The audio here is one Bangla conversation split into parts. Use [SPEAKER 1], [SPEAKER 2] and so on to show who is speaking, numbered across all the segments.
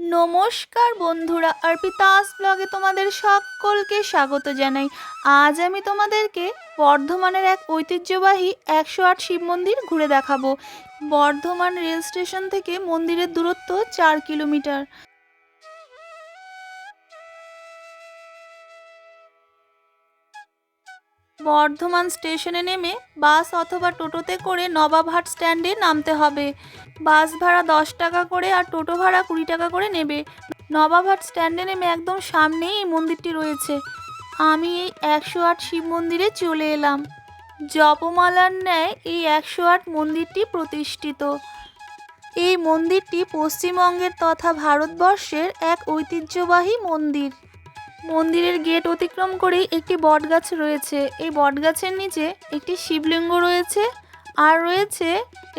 [SPEAKER 1] নমস্কার বন্ধুরা, অর্পিতাস ব্লগে তোমাদের সকলকে স্বাগত জানাই। আজ আমি তোমাদেরকে বর্ধমানের এক ঐতিহ্যবাহী একশো আট শিব মন্দির ঘুরে দেখাবো। বর্ধমান রেল স্টেশন থেকে মন্দিরের দূরত্ব চার কিলোমিটার। বর্ধমান স্টেশনে নেমে বাস অথবা টোটোতে করে নবাবহাট স্ট্যান্ডে নামতে হবে। বাস ভাড়া দশ টাকা করে আর টোটো ভাড়া কুড়ি টাকা করে নেবে। নবাবহাট স্ট্যান্ডে নেমে একদম সামনেই এই মন্দিরটি রয়েছে। আমি এই একশো আট শিব মন্দিরে চলে এলাম। জপমালার ন্যায় এই একশো আট মন্দিরটি প্রতিষ্ঠিত। এই মন্দিরটি পশ্চিমবঙ্গের তথা ভারতবর্ষের এক ঐতিহ্যবাহী মন্দির। মন্দিরের গেট অতিক্রম করে একটি বটগাছ রয়েছে। এই বটগাছের নিচে একটি শিবলিঙ্গ রয়েছে আর রয়েছে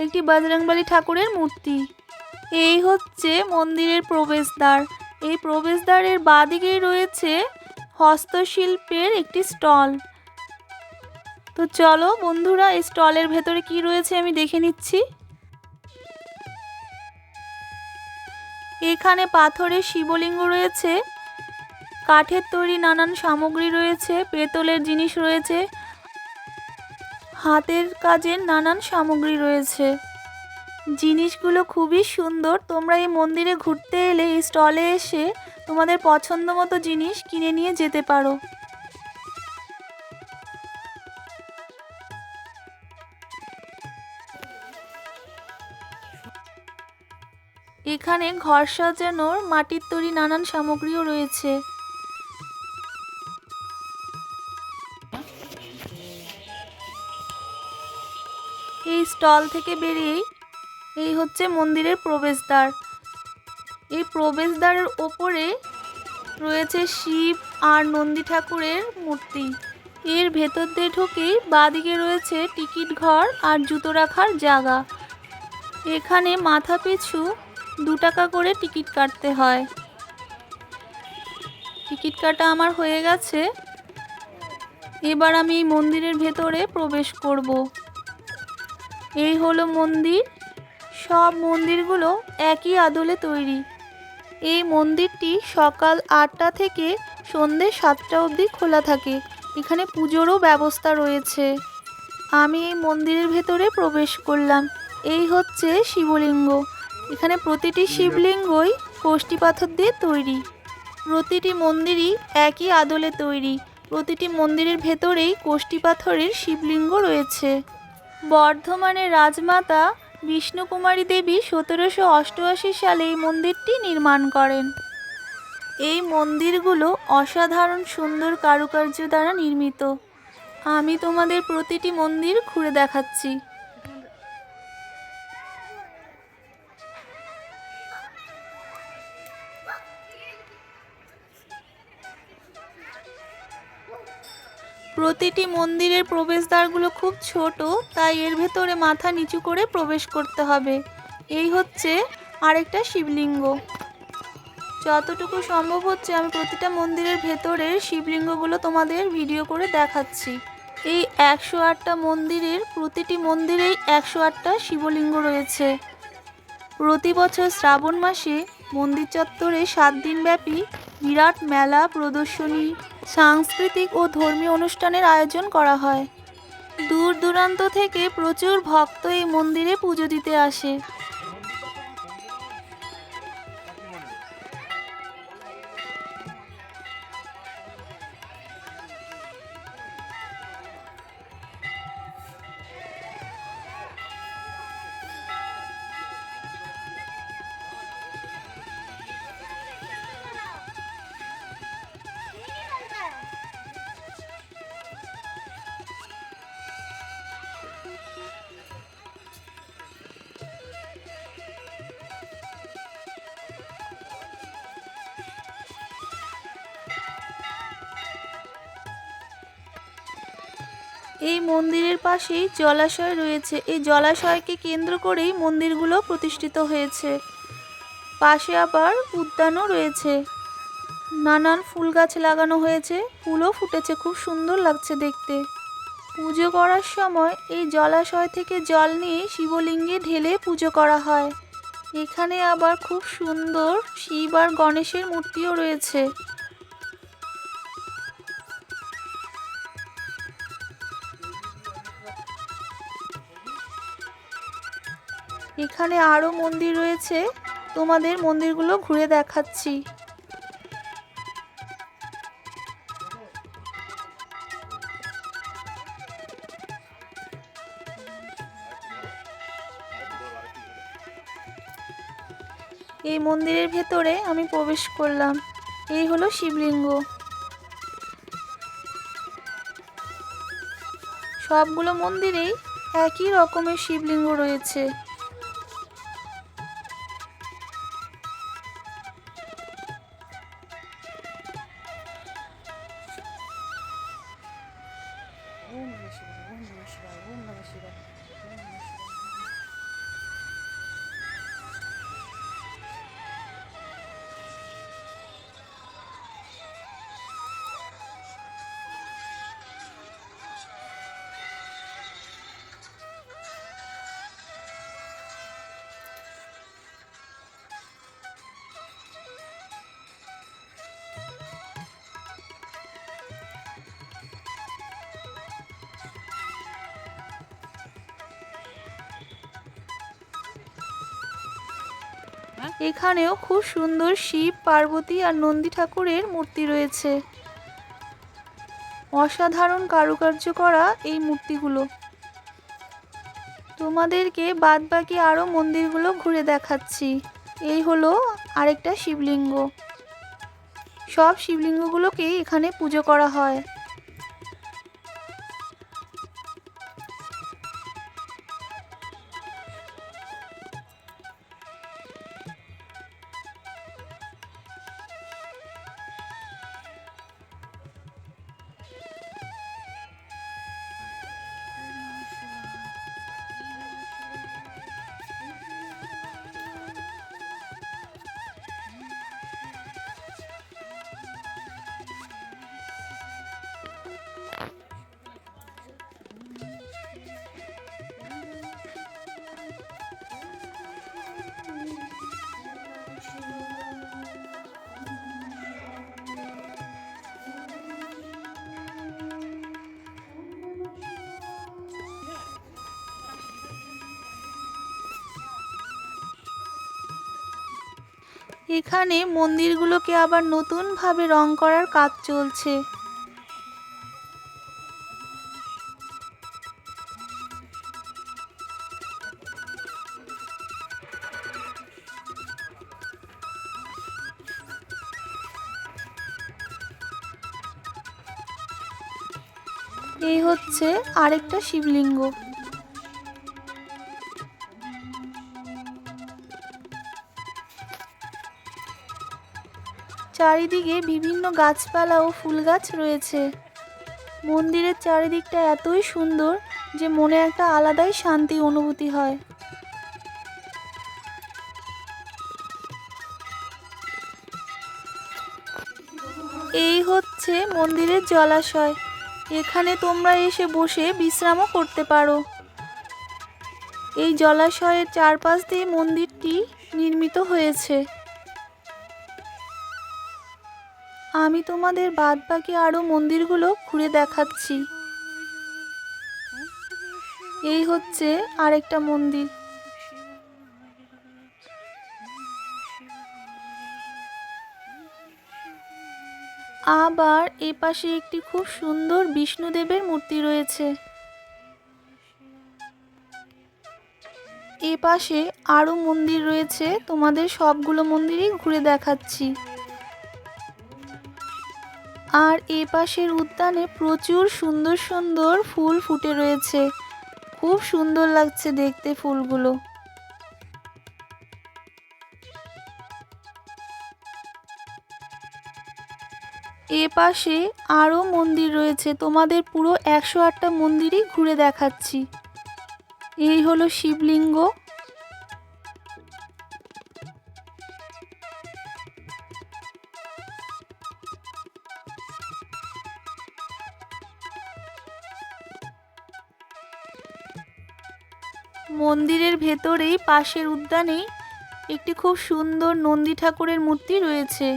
[SPEAKER 1] একটি বজরংবলী ঠাকুরের মূর্তি। এই হচ্ছে মন্দিরের প্রবেশদ্বার। এই প্রবেশদ্বারের বাদিকেই রয়েছে হস্তশিল্পের একটি স্টল। তো চলো বন্ধুরা, এই স্টলের ভেতরে কি রয়েছে আমি দেখে নিচ্ছি। এখানে পাথরের শিবলিঙ্গ রয়েছে। কাঠের তৈরি নানান সামগ্রী রয়েছে, পেতলের জিনিস রয়েছে, হাতের কাজের নানান সামগ্রী রয়েছে। জিনিসগুলো খুবই সুন্দর। তোমরা এই মন্দিরে ঘুরতে এলে, এই স্টলে এসে তোমাদের পছন্দ মতো জিনিস কিনে নিয়ে যেতে পারো। এখানে ঘর সাজানোর, মাটির তৈরি নানান সামগ্রীও রয়েছে। স্টল থেকে বেরিয়েই এই হচ্ছে মন্দিরের প্রবেশদ্বার। এই প্রবেশদ্বারের ওপরে রয়েছে শিব আর নন্দী ঠাকুরের মূর্তি। এর ভেতর দিয়ে ঢুকেই বাদিকে রয়েছে টিকিট ঘর আর জুতো রাখার জায়গা। এখানে মাথা পিছু দু টাকা করে টিকিট কাটতে হয়। টিকিট কাটা আমার হয়ে গেছে। এবার আমি এই মন্দিরের ভেতরে প্রবেশ করব। এই হলো মন্দির। সব মন্দিরগুলো একই আদলে তৈরি। এই মন্দিরটি সকাল আটটা থেকে সন্ধে সাতটা অবধি খোলা থাকে। এখানে পুজোরও ব্যবস্থা রয়েছে। আমি এই মন্দিরের ভেতরে প্রবেশ করলাম। এই হচ্ছে শিবলিঙ্গ। এখানে প্রতিটি শিবলিঙ্গই কোষ্টি পাথর দিয়ে তৈরি। প্রতিটি মন্দিরই একই আদলে তৈরি। প্রতিটি মন্দিরের ভেতরেই কোষ্টি পাথরের শিবলিঙ্গ রয়েছে। বর্ধমানের রাজমাতা বিষ্ণুকুমারী দেবী সতেরোশো অষ্টআশি সালে এই মন্দিরটি নির্মাণ করেন। এই মন্দিরগুলো অসাধারণ সুন্দর কারুকার্য দ্বারা নির্মিত। আমি তোমাদের প্রতিটি মন্দির ঘুরে দেখাচ্ছি। প্রতিটি মন্দিরের প্রবেশদ্বারগুলো খুব ছোট, তাই এর ভেতরে মাথা নিচু করে প্রবেশ করতে হবে। এই হচ্ছে আরেকটা শিবলিঙ্গ। যতটুকু সম্ভব হচ্ছে আমি প্রতিটা মন্দিরের ভেতরের শিবলিঙ্গগুলো তোমাদের ভিডিও করে দেখাচ্ছি। এই একশো আটটা মন্দিরের প্রতিটি মন্দিরেই একশো আটটা শিবলিঙ্গ রয়েছে। প্রতি বছর শ্রাবণ মাসে মন্দির চত্বরে সাত দিনব্যাপী বিরাট মেলা, প্রদর্শনী, সাংস্কৃতিক ও ধর্মীয় অনুষ্ঠানের আয়োজন করা হয়। দূর দূরান্ত থেকে প্রচুর ভক্ত এই মন্দিরে পুজো দিতে আসে। এই মন্দিরের পাশেই জলাশয় রয়েছে। এই জলাশয়কে কেন্দ্র করেই মন্দিরগুলো প্রতিষ্ঠিত হয়েছে। পাশে আবার উদ্যানও রয়েছে। নানান ফুল গাছ লাগানো হয়েছে। ফুলও ফুটেছে। খুব সুন্দর লাগছে দেখতে। পুজো করার সময় এই জলাশয় থেকে জল নিয়ে শিবলিঙ্গে ঢেলে পুজো করা হয়। এখানে আবার খুব সুন্দর শিব আর গণেশের মূর্তিও রয়েছে। এখানে আরও মন্দির রয়েছে। তোমাদের মন্দিরগুলো ঘুরে দেখাচ্ছি। এই মন্দিরের ভেতরে আমি প্রবেশ করলাম। এই হলো শিবলিঙ্গ। সবগুলো মন্দিরেই একই রকমের শিবলিঙ্গ রয়েছে। এখানেও খুব সুন্দর শিব, পার্বতী আর নন্দী ঠাকুরের মূর্তি রয়েছে। অসাধারণ কারুকার্য করা এই মূর্তিগুলো। তোমাদেরকে বাদ বাকি আরও মন্দিরগুলো ঘুরে দেখাচ্ছি। এই হলো আরেকটা শিবলিঙ্গ। সব শিবলিঙ্গগুলোকেই এখানে পুজো করা হয়। এখানে মন্দিরগুলোকে আবার নতুনভাবে রং করার কাজ চলছে। এই হচ্ছে আরেকটা শিবলিঙ্গ। চারিদিকে বিভিন্ন গাছপালা ও ফুল গাছ রয়েছে। মন্দিরের চারিদিকটা এতই সুন্দর যে মনে একটা আলাদাই শান্তি অনুভূতি হয়। এই হচ্ছে মন্দিরের জলাশয়। এখানে তোমরা এসে বসে বিশ্রামও করতে পারো। এই জলাশয়ের চারপাশ দিয়ে মন্দিরটি নির্মিত হয়েছে। আমি তোমাদের বাদবাকি আরও মন্দিরগুলো ঘুরে দেখাচ্ছি। এই হচ্ছে আরেকটা মন্দির। আবার এপাশে একটি খুব সুন্দর বিষ্ণুদেবের মূর্তি রয়েছে। এপাশে আরও মন্দির রয়েছে। তোমাদের সবগুলো মন্দিরই ঘুরে দেখাচ্ছি। আর এ পাশের উদ্যানে প্রচুর সুন্দর সুন্দর ফুল ফুটে রয়েছে। খুব সুন্দর লাগছে দেখতে ফুলগুলো। এ পাশে আরও মন্দির রয়েছে। তোমাদের পুরো একশো আটটা মন্দিরই ঘুরে দেখাচ্ছি। এই হলো শিবলিঙ্গ। মন্দিরের ভেতরেই পাশের উদ্যানে একটি খুব সুন্দর নন্দী ঠাকুরের মূর্তি রয়েছে।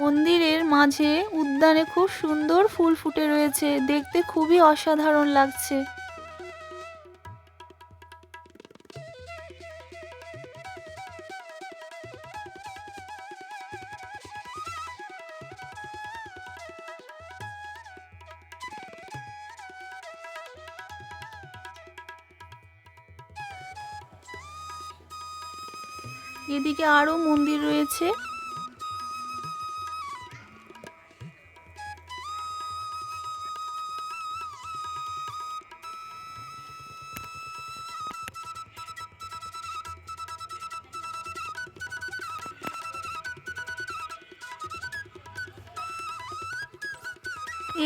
[SPEAKER 1] মন্দিরের মাঝে উদ্যানে খুব সুন্দর ফুল ফুটে রয়েছে। দেখতে খুবই অসাধারণ লাগছে। আরও মন্দির রয়েছে।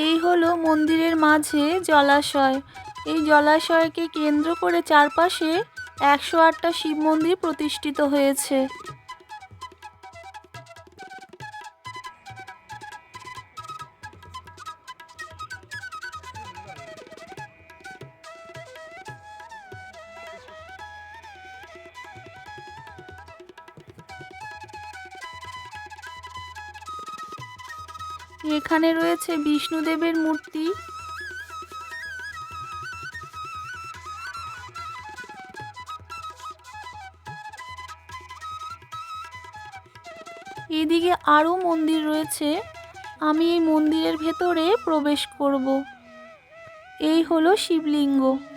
[SPEAKER 1] এই হলো মন্দিরের মাঝে জলাশয়। এই জলাশয়কে কেন্দ্র করে চারপাশে একশো আটটা শিব মন্দির প্রতিষ্ঠিত হয়েছে। এখানে রয়েছে বিষ্ণুদেবের মূর্তি। এদিকে আরও মন্দির রয়েছে। আমি এই মন্দিরের ভেতরে প্রবেশ করব। এই হলো শিবলিঙ্গ।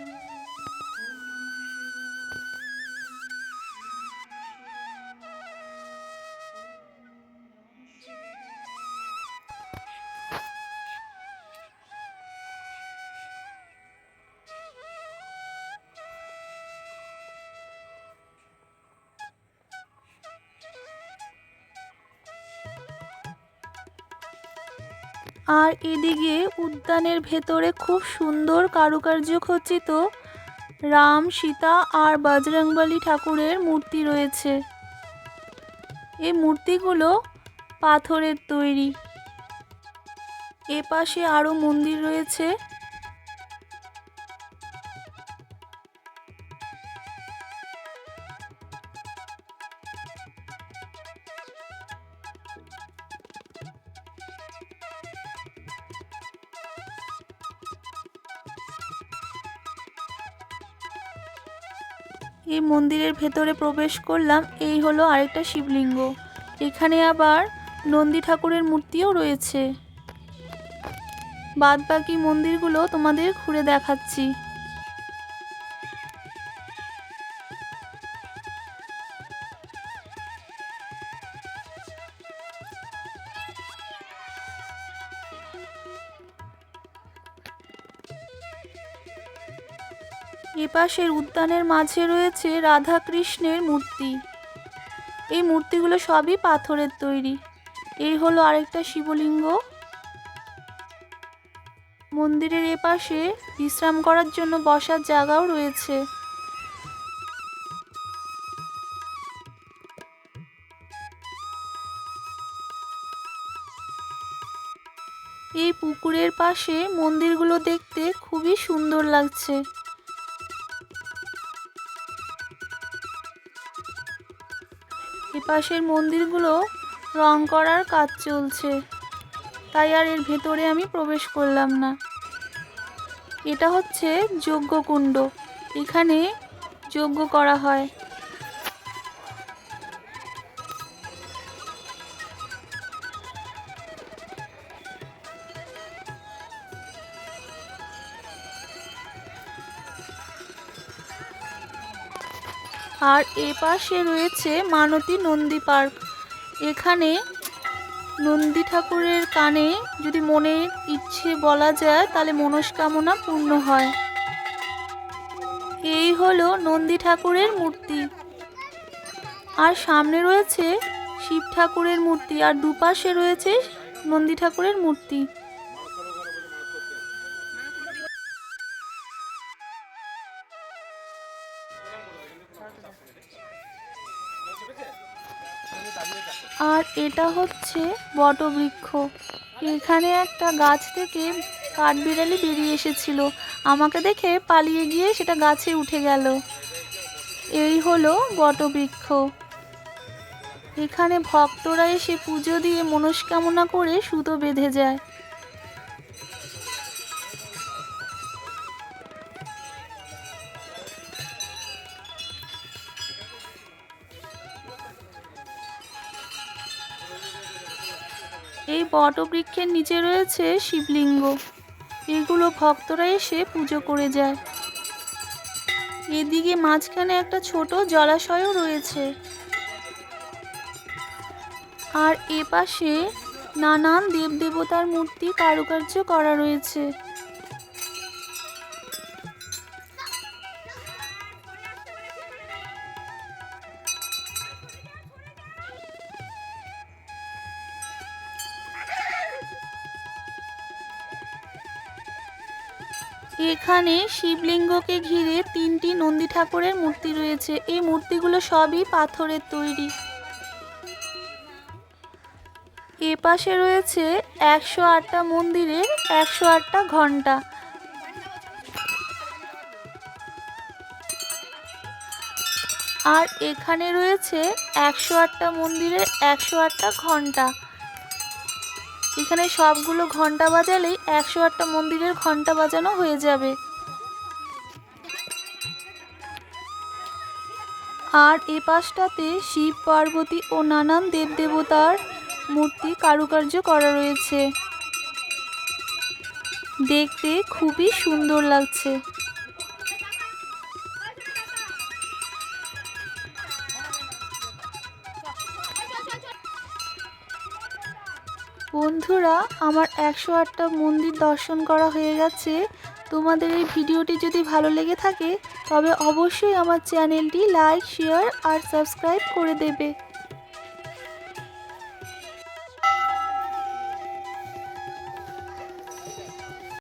[SPEAKER 1] আর এদিকে উদ্যানের ভেতরে খুব সুন্দর কারুকার্য খচিত রাম, সীতা আর বজরংবলী ঠাকুরের মূর্তি রয়েছে। এই মূর্তিগুলো পাথরের তৈরি। এপাশে পাশে আরও মন্দির রয়েছে। ভেতরে প্রবেশ করলাম, এই হলো আরেকটা শিবলিঙ্গ। এখানে আবার নন্দী ঠাকুরের মূর্তিও রয়েছে। বাদ বাকি মন্দিরগুলো তোমাদের ঘুরে দেখাচ্ছি। এপাশের উদ্যানের মাঝে রয়েছে রাধা কৃষ্ণের মূর্তি। এই মূর্তিগুলো সবই পাথরের তৈরি। এই হলো আরেকটা শিবলিঙ্গ। মন্দিরের এপাশে বিশ্রাম করার জন্য বসার জায়গাও রয়েছে। এই পুকুরের পাশে মন্দিরগুলো দেখতে খুবই সুন্দর লাগছে। এপাশের মন্দিরগুলো রং করার কাজ চলছে। তাই আর এর ভেতরে আমি প্রবেশ করলাম না। এটা হচ্ছে যজ্ঞকুণ্ড। এখানে যজ্ঞ করা হয়। আর এ পাশে রয়েছে মানতী নন্দী পার্ক। এখানে নন্দী ঠাকুরের কানে যদি মনে ইচ্ছে বলা যায়, তাহলে মনস্কামনা পূর্ণ হয়। এই হলো নন্দী ঠাকুরের মূর্তি। আর সামনে রয়েছে শিব ঠাকুরের মূর্তি, আর দুপাশে রয়েছে নন্দী ঠাকুরের মূর্তি। আর এটা হচ্ছে বটবৃক্ষ। এখানে একটা গাছ থেকে কাঠবিড়ালি বেরিয়ে এসেছিল। আমাকে দেখে পালিয়ে গিয়ে সেটা গাছে উঠে গেল। এই হলো বটবৃক্ষ। এখানে ভক্তরা এসে পুজো দিয়ে মনস্কামনা করে সুতো বেঁধে যায়। বটবৃক্ষের নিচে রয়েছে শিবলিঙ্গ। এগুলো ভক্তরা এসে পুজো করে যায়। এদিকে মাঝখানে একটা ছোট জলাশয়ও রয়েছে। আর এপাশে পাশে নানান দেবদেবতার মূর্তি কারুকার্য করা রয়েছে। এখানে শিবলিঙ্গকে ঘিরে তিনটি নন্দী ঠাকুরের মূর্তি রয়েছে। এই মূর্তিগুলো সবই পাথরের তৈরি। এ পাশে রয়েছে একশো আটটা মন্দিরের একশো আটটা ঘণ্টা আর এখানে রয়েছে একশো আটটা মন্দিরের একশো আটটা ঘণ্টা এখানে সবগুলো ঘণ্টা বাজালেই একশো আটটা মন্দিরের ঘণ্টা বাজানো হয়ে যাবে। আর এ পাশটাতে শিব পার্বতী ও নানান দেবদেবতার মূর্তি কারুকার্য করা রয়েছে। দেখতে খুবই সুন্দর লাগছে। বন্ধুরা, আমার একশো আটটা মন্দির দর্শন করা হয়ে গেছে। তোমাদের এই ভিডিওটি যদি ভালো লেগে থাকে তবে অবশ্যই আমার চ্যানেলটি লাইক শেয়ার আর সাবস্ক্রাইব করে দেবে।